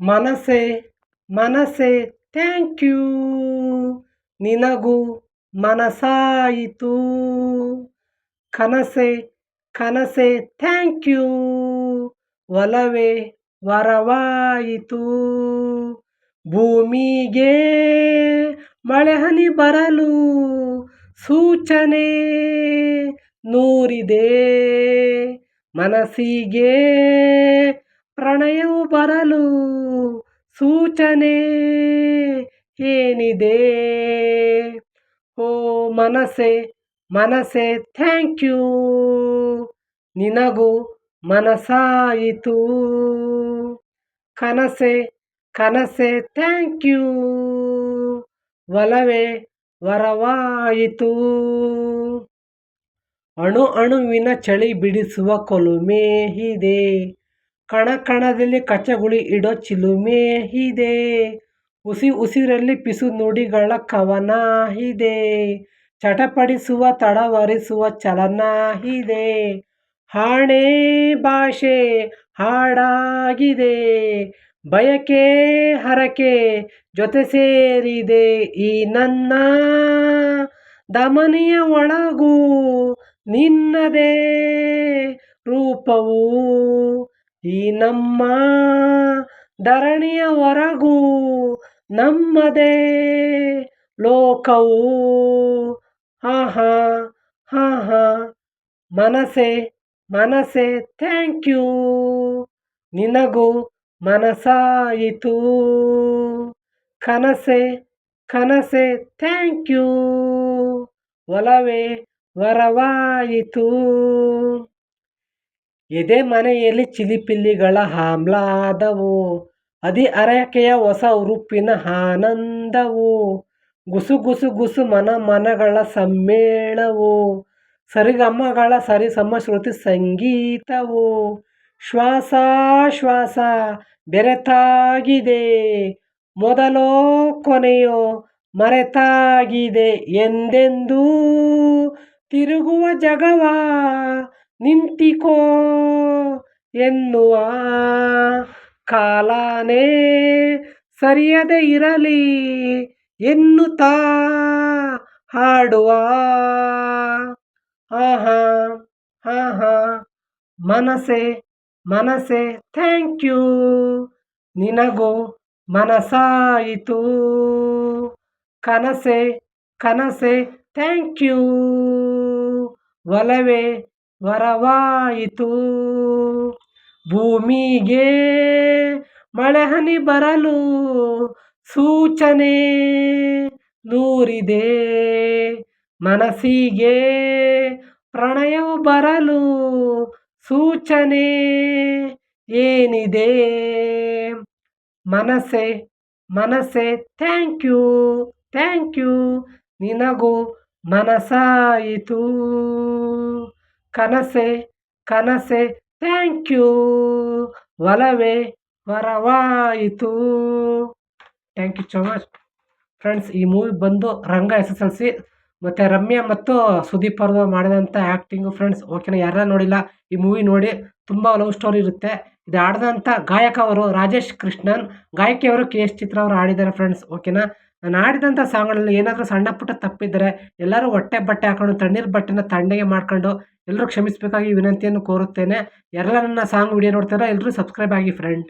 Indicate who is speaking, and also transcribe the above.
Speaker 1: ಮನಸೆ ಮನಸೆ thank you ನಿನಗೂ ಮನಸಾಯಿತು ಕನಸೆ ಕನಸೆ ಥ್ಯಾಂಕ್ ಯು ಒಲವೇ, ವರವಾಯಿತು. ಭೂಮಿಗೆ ಮಳೆ ಹನಿ ಬರಲು ಸೂಚನೆ ನೂರಿದೆ. ಮನಸ್ಸಿಗೆ ಪ್ರಣಯವು ಬರಲು ಸೂಚನೆ ಏನಿದೆ? ಓ ಮನಸೆ ಮನಸೆ ಥ್ಯಾಂಕ್ ಯು. ನಿನಗೂ ಮನಸಾಯಿತು ಕನಸೆ ಕನಸೆ, ಥ್ಯಾಂಕ್ ಯು. ಒಲವೇ, ವರವಾಯಿತು. ಅಣು ಅಣುವಿನ ಚಳಿ ಬಿಡಿಸುವ ಕೊಲುಮೆ ಇದೆ. ಕಣ ಕಣದಲ್ಲಿ ಕಚಗುಳಿ ಇಡೋ ಚಿಲುಮೆ ಇದೆ. ಉಸಿ ಉಸಿರಲ್ಲಿ ಪಿಸು ನುಡಿಗಳ ಕವನ ಇದೆ. ಚಟಪಡಿಸುವ, ತಡವರಿಸುವ ಚಲನ ಇದೆ. ಹಾಣೆ ಭಾಷೆ ಹಾಡಾಗಿದೆ. ಬಯಕೆ, ಹರಕೆ ಜೊತೆ ಸೇರಿದೆ ಈ ನನ್ನ ದಮನಿಯ ಒಳಗೂ ನಿನ್ನದೇ ರೂಪವು. ಈ ನಮ್ಮ ಧರಣಿಯ ನಮ್ಮದೇ ಲೋಕವು. ಆಹಾ ಆಹಾ ಮನಸೆ ಮನಸೆ, ಥ್ಯಾಂಕ್ ಯು. ನಿನಗೂ ಮನಸಾಯಿತು. ಕನಸೆ ಕನಸೆ, ಥ್ಯಾಂಕ್ ಯು. ಒಲವೇ, ವರವಾಯಿತು. ಎದೆ ಮನೆಯಲ್ಲಿ ಚಿಲಿಪಿಲ್ಲಿಗಳ ಆಮ್ಲಾದವು ಅದಿ ಅರಕೆಯ ಹೊಸ ಉರುಪಿನ ಆನಂದವು. ಗುಸು ಗುಸು ಗುಸು ಮನ ಮನಗಳ ಸಮ್ಮೇಳವು. ಸರಿಗಮ್ಮಗಳ ಸರಿ ಸಮಶ್ರುತಿ ಸಂಗೀತವು. ಶ್ವಾಸ ಶ್ವಾಸ, ಬೆರೆತಾಗಿದೆ. ಮೊದಲೋ ಕೊನೆಯೋ ಮರೆತಾಗಿದೆ ಎಂದೆಂದೂ ತಿರುಗುವ ಜಗವ. ನಿಂತಿಕೋ ಎನ್ನುವ ಕಾಲನೇ ಸರಿಯದೆ ಇರಲಿ ಎನ್ನುತ್ತಾ ಹಾಡುವ. ಆಹಾ ಆಹಾ, ಮನಸೆ ಮನಸೆ, ಥ್ಯಾಂಕ್ ಯು. ನಿನಗೂ ಮನಸಾಯಿತು ಕನಸೆ ಕನಸೆ, ಥ್ಯಾಂಕ್ ಯು. ಒಲವೇ ವರವಾಯಿತು. ಭೂಮಿಗೆ ಮಳೆಹನಿ ಬರಲು ಸೂಚನೆ ನೂರಿದೆ. ಮನಸ್ಸಿಗೆ ಪ್ರಣಯವು ಬರಲು ಸೂಚನೆ ಏನಿದೆ? ಮನಸೆ ಮನಸೆ ಥ್ಯಾಂಕ್ ಯು ಥ್ಯಾಂಕ್ ಯು, ನಿನಗೂ ಮನಸಾಯಿತು ಕನಸೆ ಕನಸೆ ಥ್ಯಾಂಕ್ ಯು ಒಲವೇ ವರವಾಯಿತು. Thank you so much friends ಈ ಮೂವಿ ಬಂದು Ranga S S L C ಮತ್ತು ರಮ್ಯಾ ಮತ್ತು ಸುದೀಪ್ ಅವ್ರದ್ದು ಮಾಡಿದಂಥ ಆ್ಯಕ್ಟಿಂಗು ಫ್ರೆಂಡ್ಸ್ ಓಕೆನಾ ಯಾರ ನೋಡಿಲ್ಲ, ಈ ಮೂವಿ ನೋಡಿ ತುಂಬ ಲವ್ ಸ್ಟೋರಿ ಇರುತ್ತೆ. ಇದು ಆಡಿದಂಥ ಗಾಯಕ ಅವರು ರಾಜೇಶ್ ಕೃಷ್ಣನ್ ಗಾಯಕಿಯವರು ಕೆ ಎಸ್ ಚಿತ್ರ ಅವರು ಆಡಿದ್ದಾರೆ ಫ್ರೆಂಡ್ಸ್ ಓಕೆನಾ ನಾನು ಆಡಿದಂಥ ಸಾಂಗ್ಗಳಲ್ಲಿ ಏನಾದರೂ ಸಣ್ಣ ಪುಟ್ಟ ತಪ್ಪಿದ್ದರೆ ಎಲ್ಲರೂ ಹೊಟ್ಟೆ ಬಟ್ಟೆ ಹಾಕೊಂಡು ತಣ್ಣೀರು ಬಟ್ಟೆನ ತಣ್ಣಗೆ ಮಾಡ್ಕೊಂಡು ಎಲ್ಲರೂ ಕ್ಷಮಿಸಬೇಕಾಗಿ ವಿನಂತಿಯನ್ನು ಕೋರುತ್ತೇನೆ. ಎಲ್ಲ ನನ್ನ ಸಾಂಗ್ ವಿಡಿಯೋ ನೋಡ್ತಾರೆ ಎಲ್ಲರೂ ಸಬ್ಸ್ಕ್ರೈಬ್ ಆಗಿ ಫ್ರೆಂಡ್